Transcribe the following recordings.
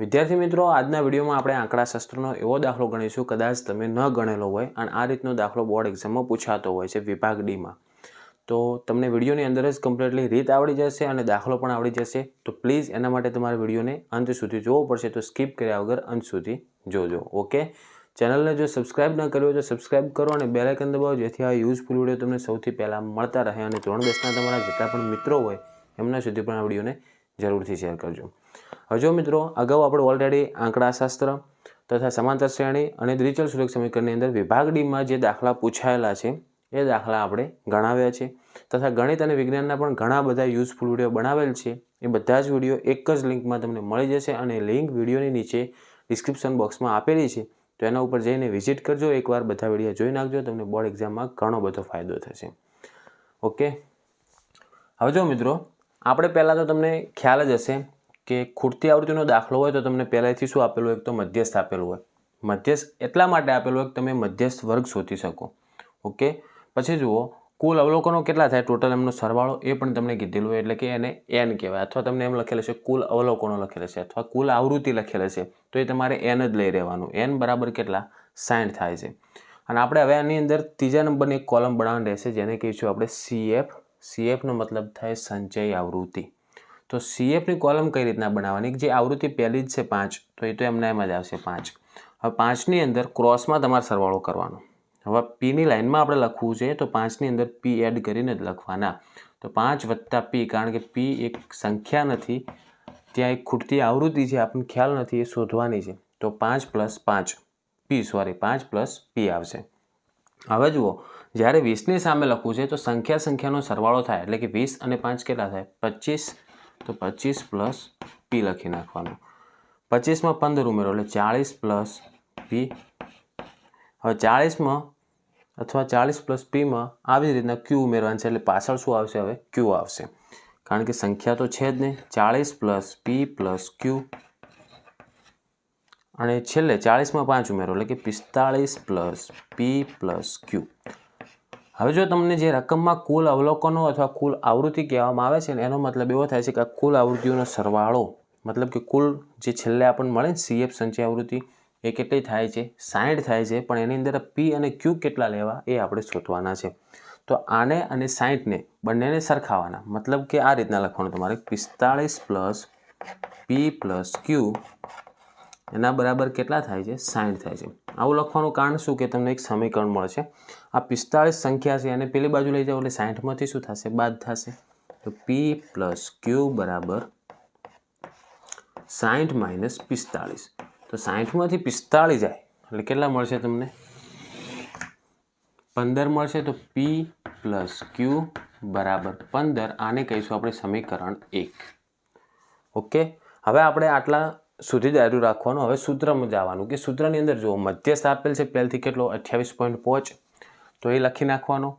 વિદ્યાર્થી મિત્રો, આજના વિડીયોમાં આપણે આંકડાશાસ્ત્રનો એવો દાખલો ગણીશું, કદાચ તમે ન ગણેલો હોય અને આ રીતનો દાખલો બોર્ડ એક્ઝામમાં પૂછાતો હોય છે વિભાગ ડીમાં. તો તમને વિડીયોની અંદર જ કમ્પ્લીટલી રીત આવડી જશે અને દાખલો પણ આવડી જશે. તો પ્લીઝ એના માટે તમારે વિડીયોને અંત સુધી જોવો પડશે, તો સ્કીપ કર્યા વગર અંત સુધી જોજો. ઓકે ચેનલને જો સબસ્ક્રાઇબ ન કર્યો તો સબસ્ક્રાઇબ કરો અને બેલાઇકન દબાવો, જેથી આ યુઝફુલ વીડિયો તમને સૌથી પહેલાં મળતા રહે અને ધોરણ દસના તમારા જેટલા પણ મિત્રો હોય એમના સુધી પણ આ વિડીયોને જરૂરથી શેર કરજો. હવે જો મિત્રો, અગાઉ આપણે ઓલરેડી આંકડાશાસ્ત્ર તથા સમાંતર શ્રેણી અને દ્વિચલ સુરેખ સમીકરણની અંદર વિભાગ ડીમાં જે દાખલા પૂછાયેલા છે, એ દાખલા આપણે ગણાવ્યા છે. તથા ગણિત અને વિજ્ઞાનના પણ ઘણા બધા યુઝફુલ વીડિયો બનાવેલ છે. એ બધા જ વીડિયો એક જ લિંકમાં તમને મળી જશે અને લિંક વિડીયોની નીચે ડિસ્ક્રિપ્શન બોક્સમાં આપેલી છે. તો એના ઉપર જઈને વિઝિટ કરજો. એકવાર બધા વીડિયો જોઈ નાખજો. તમને બોર્ડ એક્ઝામમાં ઘણો બધો ફાયદો થશે. ઓકે હવે જો મિત્રો, આપણે પહેલાં તો તમને ખ્યાલ જ હશે કે ખૂટતી આવૃત્તિનો દાખલો હોય તો તમને પહેલાંથી શું આપેલું હોય? તો મધ્યસ્થ આપેલું હોય. મધ્યસ્થ એટલા માટે આપેલું હોય કે તમે મધ્યસ્થ વર્ગ શોધી શકો. ઓકે? પછી જુઓ, કુલ અવલોકનો કેટલા થાય? ટોટલ એમનો સરવાળો એ પણ તમને કીધેલું એટલે કે એને એન કહેવાય. અથવા તમને એમ લખેલું છે, કુલ અવલોકનો લખેલ છે, અથવા કુલ આવૃત્તિ લખેલા છે. તો એ તમારે એન જ લઈ રહેવાનું. એન બરાબર કેટલા? સાઠ થાય છે. અને આપણે હવે આની અંદર ત્રીજા નંબરની એક કોલમ બનાવવાની રહેશે, જેને કહીશું આપણે સીએફ સીએફનો મતલબ થાય સંચય આવૃત્તિ. તો સીએફની કોલમ કઈ રીતના બનાવવાની? જે આવૃત્તિ પહેલી જ છે પાંચ, તો એ તો એમના એમ જ આવશે પાંચ. હવે પાંચની અંદર ક્રોસમાં તમારે સરવાળો કરવાનો. હવે પીની લાઇનમાં આપણે લખવું છે, તો પાંચની અંદર પી એડ કરીને જ લખવાના. તો પાંચ વત્તા પી કારણ કે પી એક સંખ્યા નથી, ત્યાં એક ખૂટતી આવૃત્તિ છે આપણને ખ્યાલ નથી, એ શોધવાની છે. તો પાંચ પ્લસ પાંચ. પી સોરી પાંચ પ્લસ પી આવશે. હવે જુઓ, જ્યારે વીસની સામે લખવું છે, તો સંખ્યા સંખ્યાનો સરવાળો થાય, એટલે કે વીસ અને પાંચ કેટલા થાય? પચીસ તો પચીસ પ્લસ પી લખી નાખવાનું. પચીસમાં પંદર ઉમેરો, એટલે ચાળીસ પ્લસ પી હવે ચાળીસમાં અથવા ચાળીસ પ્લસ પીમાં આવી રીતના ક્યુ ઉમેરવાનું છે, એટલે પાછળ શું આવશે? હવે ક્યુ આવશે. કારણ કે સંખ્યા તો છે જ નહીં. ચાળીસ પ્લસ પી પ્લસ ક્યુ અને છેલ્લે ચાળીસમાં પાંચ ઉમેરો, એટલે કે પિસ્તાળીસ પ્લસ પી પ્લસ ક્યુ હવે જો તમને જે રકમમાં કુલ અવલોકનો અથવા કુલ આવૃત્તિ કહેવામાં આવે છે ને, એનો મતલબ એવો થાય છે કે કુલ આવૃત્તિઓનો સરવાળો, મતલબ કે કુલ જે છેલ્લે આપણને મળે ને સીએફ સંચય આવૃત્તિ, એ કેટલી થાય છે? સાઠ થાય છે, પણ એની અંદર પી અને ક્યુ કેટલા લેવા એ આપણે શોધવાના છે. તો આને અને સાઠને બંનેને સરખાવાના, મતલબ કે આ રીતના લખવાનું તમારે. પિસ્તાળીસ પ્લસ પી પ્લસ ક્યુ એના બરાબર કેટલા થાય છે? સાઠ થાય છે. આવું લખવાનું કારણ શું? કે તમને એક સમીકરણ મળશે. આ પિસ્તાળીસ સંખ્યા છે અને પેલી બાજુ લઈ જાઓ એટલે સાઠમાંથી શું થશે? બાદ થશે. તો પી પ્લસ ક્યુ બરાબર સાઠ માઇનસ પિસ્તાળીસ. તો સાઠમાંથી પિસ્તાળીસ જાય. એટલે કેટલા મળશે તમને? પંદર મળશે. તો પી પ્લસ ક્યુ બરાબર પંદર. આને કહીશું આપણે સમીકરણ એક. ઓકે? હવે આપણે આટલા સુધી દાયરું રાખવાનું. હવે સૂત્રમાં જવાનું કે સૂત્રની અંદર જુઓ, મધ્યસ્થ આપેલ છે પહેલથી કેટલો? અઠ્યાવીસ પોઈન્ટ પાંચ. તો એ લખી નાખવાનો,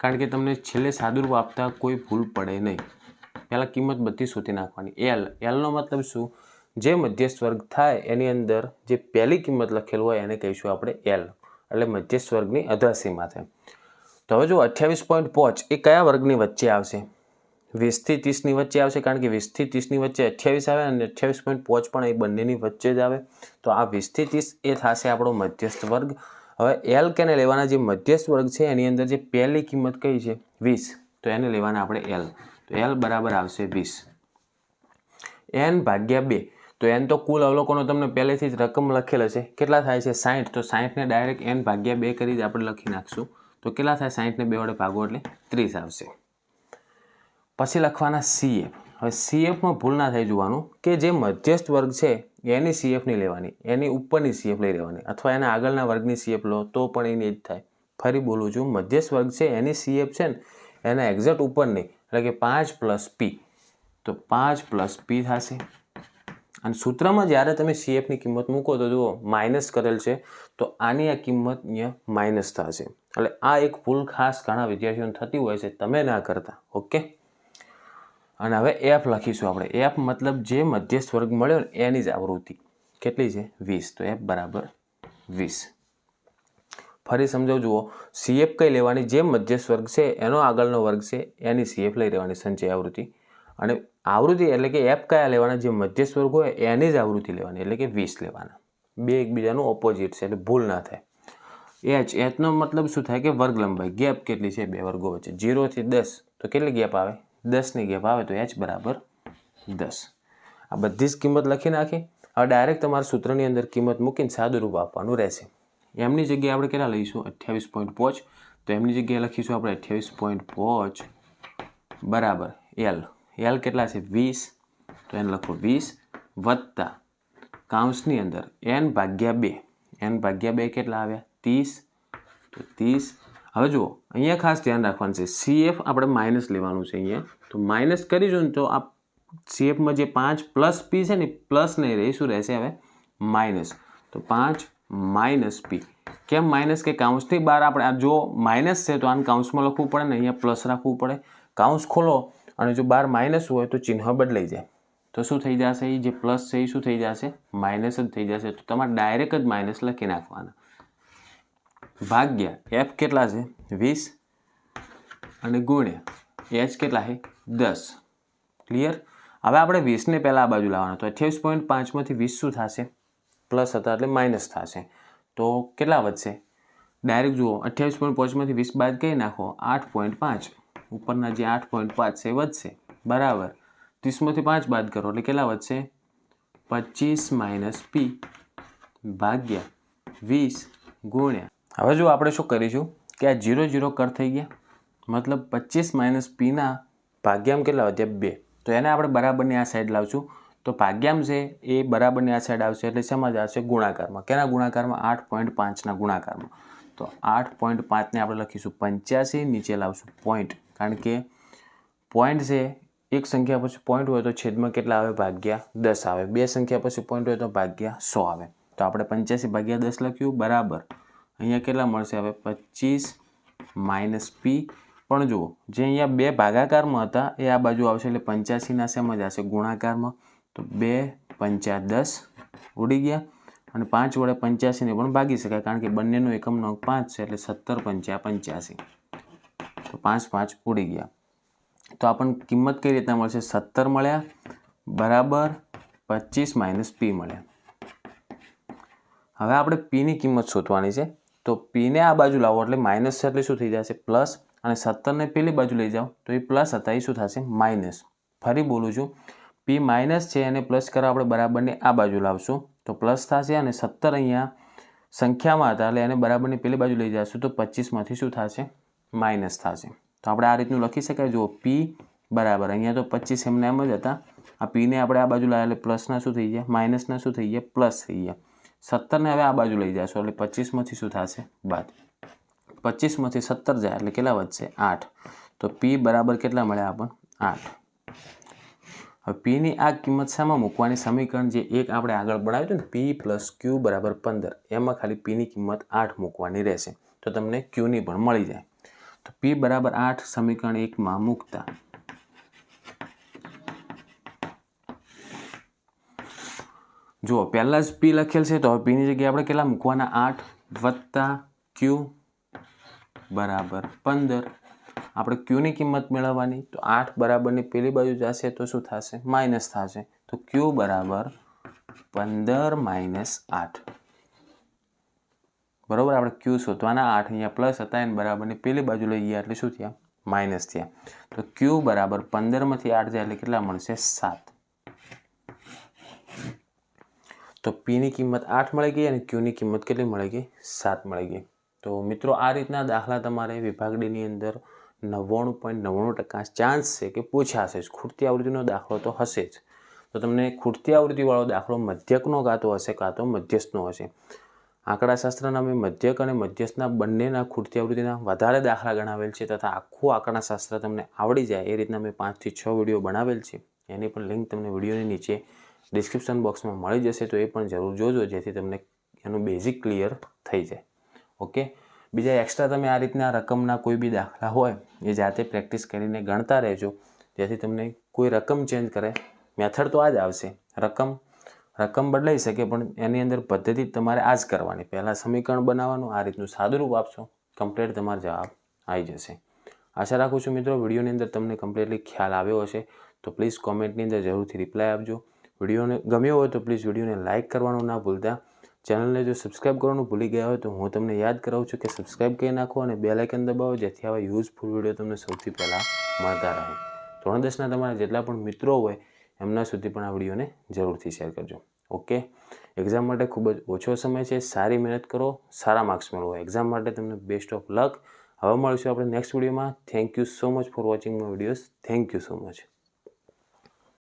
કારણ કે તમને છેલ્લે સાદુરૂપ આપતા કોઈ ભૂલ પડે નહીં. પહેલાં કિંમત બધી શોધી નાખવાની. એલ એલનો મતલબ શું? જે મધ્યસ્થ વર્ગ થાય એની અંદર જે પહેલી કિંમત લખેલું હોય એને કહીશું આપણે એલ એટલે મધ્યસ્થ વર્ગની અધરસીમા થાય. તો હવે જો અઠ્યાવીસ પોઈન્ટ પાંચ એ કયા વર્ગની વચ્ચે આવશે? વીસથી ત્રીસની વચ્ચે આવશે, કારણ કે વીસથી ત્રીસની વચ્ચે અઠ્યાવીસ આવે અને અઠ્યાવીસ પોઈન્ટ પાંચ પણ એ બંનેની વચ્ચે જ આવે. તો આ વીસથી ત્રીસ એ થશે આપણો મધ્યસ્થ વર્ગ. હવે એલ કેને લેવાના જે મધ્યસ્થ વર્ગ છે, એની અંદર જે પહેલી કિંમત કઈ છે? વીસ. તો એને લેવાના આપણે એલ તો એલ બરાબર આવશે વીસ. એન ભાગ્યા બે. તો એન તો કુલ અવલોકનો તમને પહેલેથી જ રકમ લખેલ છે કેટલા થાય છે? સાઠ તો સાઠને ડાયરેક્ટ એન ભાગ્યા બે કરી જ આપણે લખી નાખશું. તો કેટલા થાય? સાહીઠને બે વડે ભાગો એટલે ત્રીસ આવશે. પછી લખવાના સીએફ હવે સીએફમાં ભૂલ ના થઈ જોવાનું કે જે મધ્યસ્થ વર્ગ છે, એની સીએફ નહીં લેવાની, એની ઉપરની સીએફ લઈ લેવાની અથવા એના આગળના વર્ગની સીએફ લો તો પણ એની જ થાય. ફરી બોલું છું, મધ્યસ્થ વર્ગ છે, એની સીએફ છે ને, એના એક્ઝેક્ટ ઉપરની એટલે કે પાંચ પ્લસ પી તો પાંચ પ્લસ પી થશે. અને સૂત્રમાં જ્યારે તમે સીએફની કિંમત મૂકો તો જુઓ માઇનસ કરેલ છે, તો આની આ કિંમત અહીંયા માઇનસ થશે. એટલે આ એક ભૂલ ખાસ ઘણા વિદ્યાર્થીઓને થતી હોય છે, તમે ના કરતા. ઓકે? અને હવે એફ લખીશું આપણે. એફ મતલબ જે મધ્યસ્થ વર્ગ મળ્યો ને એની જ આવૃત્તિ. કેટલી છે? વીસ. તો એફ બરાબર વીસ. ફરી સમજો, જુઓ. સીએફ કઈ લેવાની? જે મધ્યસ્થ વર્ગ છે, એનો આગળનો વર્ગ છે, એની સીએફ લઈ લેવાની સંચય આવૃત્તિ. અને આવૃત્તિ એટલે કે એફ કયા લેવાના? જે મધ્યસ્થ વર્ગ હોય, એની જ આવૃત્તિ લેવાની. એટલે કે વીસ લેવાના. બે એકબીજાનું ઓપોઝિટ છે, એટલે ભૂલ ના થાય. એચ એચનો મતલબ શું થાય? કે વર્ગ લંબાઈ ગેપ કેટલી છે? બે વર્ગો વચ્ચે. જીરોથી દસ. તો કેટલી ગેપ આવે? દસની ગેપ આવે તો એચ બરાબર દસ. આ બધી જ કિંમત લખી નાખી. હવે ડાયરેક્ટ તમારા સૂત્રની અંદર કિંમત મૂકીને સાદું રૂપ આપવાનું રહેશે. એમની જગ્યાએ આપણે કેટલા લઈશું? અઠ્યાવીસ પોઈન્ટ પાંચ. તો એમની જગ્યાએ લખીશું આપણે અઠ્યાવીસ પોઈન્ટ પાંચ. બરાબર. એલ એલ કેટલા છે? વીસ. તો એને લખો વીસ વત્તા કાઉન્સની અંદર એન ભાગ્યા બે. એન ભાગ્યા બે કેટલા આવ્યા? ત્રીસ. તો ત્રીસ હવે જુઓ, અહીંયા ખાસ ધ્યાન રાખવાનું છે સીએફ આપણે માઇનસ લેવાનું છે અહીંયા. તો માઇનસ કરીશું ને તો આ સીએફમાં જે પાંચ પ્લસ પી છે ને પ્લસ નહીં રહે શું રહેશે હવે? માઇનસ તો પાંચ માઇનસ પી કેમ માઇનસ કે કાઉન્સની બહાર આપણે, આ જો માઇનસ છે તો આને કાઉન્સમાં લખવું પડે ને, અહીંયા પ્લસ રાખવું પડે. કાઉન્સ ખોલો અને જો બહાર માઇનસ હોય તો ચિહ્ન બદલાઈ જાય. તો શું થઈ જશે? એ જે પ્લસ છે એ શું થઈ જશે? માઇનસ જ થઈ જશે. તો તમારે ડાયરેક્ટ જ માઇનસ લખી નાખવાના. ભાગ્યા એફ કેટલા છે? વીસ. અને ગુણ્યા એચ કેટલા છે? દસ. ક્લિયર હવે આપણે વીસને પહેલાં આ બાજુ લાવવાના. તો અઠ્યાવીસ પોઈન્ટ પાંચમાંથી વીસ શું થશે? પ્લસ હતા એટલે માઇનસ થશે. તો કેટલા વધશે? ડાયરેક્ટ જુઓ, અઠ્યાવીસ પોઈન્ટ પાંચમાંથી વીસ બાદ કહી નાખો? આઠ પોઈન્ટ પાંચ. ઉપરના જે આઠ પોઈન્ટ પાંચ છે એ વધશે. બરાબર. ત્રીસમાંથી પાંચ બાદ કરો એટલે કેટલા વધશે? પચીસ માઇનસ પી ભાગ્યા વીસ ગુણ્યા હવે જો આપણે શું કરીશું કે આ જીરો જીરો કર થઈ ગયા. મતલબ પચીસ માઇનસ પીના ભાગ્યામ કેટલા વધ્યા બે. તો એને આપણે બરાબરની આ સાઈડ લાવશું. તો ભાગ્યામ છે એ બરાબરની આ સાઈડ આવશે એટલે સમજ આવશે ગુણાકારમાં. કેના ગુણાકારમાં? આઠ પોઈન્ટ પાંચના ગુણાકારમાં. તો આઠ પોઈન્ટ પાંચને આપણે લખીશું પંચ્યાસી, નીચે લાવશું પોઈન્ટ કારણ કે પોઈન્ટ છે એક સંખ્યા પછી પોઈન્ટ હોય તો છેદમાં કેટલા આવે? ભાગ્યા દસ આવે. બે સંખ્યા પછી પોઈન્ટ હોય તો ભાગ્યા સો આવે. તો આપણે પંચ્યાસી ભાગ્યા દસ લખ્યું. બરાબર. અહીંયા કેટલા મળશે? હવે પચીસ માઇનસ પી. પણ જુઓ, જે અહીંયા બે ભાગાકારમાં હતા, એ આ બાજુ આવશે એટલે પંચ્યાસીના સેમ જ આવશે ગુણાકારમાં. તો બે પંચા દસ ઉડી ગયા. અને પાંચ વડે પંચ્યાસીને પણ ભાગી શકાય, કારણ કે બંનેનો એકમનો અંક પાંચ છે, એટલે સત્તર પંચા પંચ્યાસી. તો પાંચ પાંચ ઉડી ગયા. તો આપણને કિંમત કઈ રીતના મળશે? સત્તર મળ્યા, બરાબર પચીસ માઇનસ પી મળ્યા. હવે આપણે પીની કિંમત શોધવાની છે. તો પીને આ બાજુ લાવો એટલે માઇનસ છે એટલે શું થઈ જશે? પ્લસ અને સત્તરને પેલી બાજુ લઈ જાઓ તો એ પ્લસ હતા, એ શું થશે? માઇનસ ફરી બોલું છું. પી માઇનસ છે અને પ્લસ કરવા આપણે બરાબરને આ બાજુ લાવશું. તો પ્લસ થશે અને સત્તર અહીંયા સંખ્યામાં હતા એટલે એને બરાબરની પેલી બાજુ લઈ જશું. તો પચીસમાંથી શું થશે? માઇનસ થશે. તો આપણે આ રીતનું લખી શકાય. જુઓ પી બરાબર. અહીંયા તો પચીસ એમને એમ જ હતા. આ પીને આપણે આ બાજુ લાવ્યા એટલે પ્લસના શું થઈ ગયા? માઇનસના શું થઈ ગયા? પ્લસ થઈ ગયા. સત્તરને હવે આ બાજુ લઈ જશો એટલે પચીસમાંથી શું થશે? બાદ પચીસમાંથી સત્તર જાય એટલે કેટલા વધશે? આઠ. તો પી બરાબર કેટલા મળ્યા આપણને? આઠ. હવે પીની આ કિંમત શામાં મૂકવાની સમીકરણ જે એક આપણે આગળ બનાવ્યું હતું ને પી પ્લસ ક્યુ બરાબર પંદર. એમાં ખાલી પીની કિંમત આઠ મૂકવાની રહેશે. તો તમને ક્યુની પણ મળી જાય. તો પી બરાબર આઠ સમીકરણ એકમાં મૂકતા. જુઓ, પહેલાં જ પી લખેલ છે તો હવે પીની જગ્યાએ આપણે કેટલા મૂકવાના? આઠ વત્તા ક્યુ બરાબર પંદર. આપણે ક્યુની કિંમત મેળવવાની. તો આઠ બરાબરની પેલી બાજુ જશે તો શું થશે? માઇનસ થશે. તો ક્યુ બરાબર પંદર માઇનસ આઠ. બરાબર? આપણે ક્યુ શોધવાના. આઠ અહીંયા પ્લસ હતા, એને બરાબરની પેલી બાજુ લઈ ગયા. એટલે શું થયા? માઇનસ થયા. તો ક્યુ બરાબર પંદરમાંથી આઠ જાય એટલે કેટલા મળશે? સાત. તો પીની કિંમત આઠ મળી ગઈ અને ક્યુની કિંમત કેટલી મળી ગઈ? સાત મળી ગઈ. તો મિત્રો, આ રીતના દાખલા તમારે વિભાગ ડીની અંદર નવ્વાણું પોઈન્ટ નવ્વાણું ટકા ચાન્સ છે કે પૂછાશે જ ખૂટતી આવૃત્તિનો દાખલો તો હશે જ. તો તમને ખૂટતી આવૃત્તિવાળો દાખલો મધ્યકનો કાં તો હશે કાં તો મધ્યસ્થનો હશે? આંકડાશાસ્ત્રના મેં મધ્યક અને મધ્યસ્થના બંનેના ખૂટતી આવૃત્તિના વધારે દાખલા ગણાવેલ છે તથા આખું આંકડાશાસ્ત્ર તમને આવડી જાય એ રીતના મેં પાંચથી છ વીડિયો બનાવેલ છે. એની પણ લિંક તમને વિડીયોની નીચે ડિસ્ક્રિપ્શન બોક્સમાં મળી જશે તો એ પણ જરૂર જોજો, જેથી તમને એનું બેઝિક ક્લિયર થઈ જાય. ઓકે બીજા એક્સ્ટ્રા તમે આ રીતના રકમના કોઈ બી દાખલા હોય, એ જાતે પ્રેક્ટિસ કરીને ગણતા રહેજો. જેથી તમને કોઈ રકમ ચેન્જ કરે. મેથડ તો આ જ આવશે. રકમ રકમ બદલાઈ શકે, પણ એની અંદર પદ્ધતિ તમારે આ જ કરવાની. પહેલાં સમીકરણ બનાવવાનું, આ રીતનું સાદુરૂપ આપશો. કમ્પ્લેટ તમારો જવાબ આવી જશે. આશા રાખું છું મિત્રો, વિડીયોની અંદર તમને કમ્પ્લીટલી ખ્યાલ આવ્યો હશે. તો પ્લીઝ કોમેન્ટની અંદર જરૂરથી રિપ્લાય આપજો. વિડીયોને ગમ્યો હોય તો પ્લીઝ વિડીયોને લાઇક કરવાનું ના ભૂલતા. ચેનલને જો સબસ્ક્રાઇબ કરવાનું ભૂલી ગયા હોય તો હું તમને યાદ કરાવું છું કે સબસ્ક્રાઇબ કરી નાખો અને બે લાઇકન દબાવો, જેથી આવા યુઝફુલ વીડિયો તમને સૌથી પહેલાં મળતા રહે. ધોરણ દસના તમારા જેટલા પણ મિત્રો હોય, એમના સુધી પણ આ વિડીયોને જરૂરથી શેર કરજો. ઓકે? એક્ઝામ માટે ખૂબ જ ઓછો સમય છે. સારી મહેનત કરો, સારા માર્ક્સ મેળવો. એક્ઝામ માટે તમને બેસ્ટ ઓફ લક. હવે મળીશું આપણે નેક્સ્ટ વિડીયોમાં. Thank you so much for watching my videos. Thank you so much.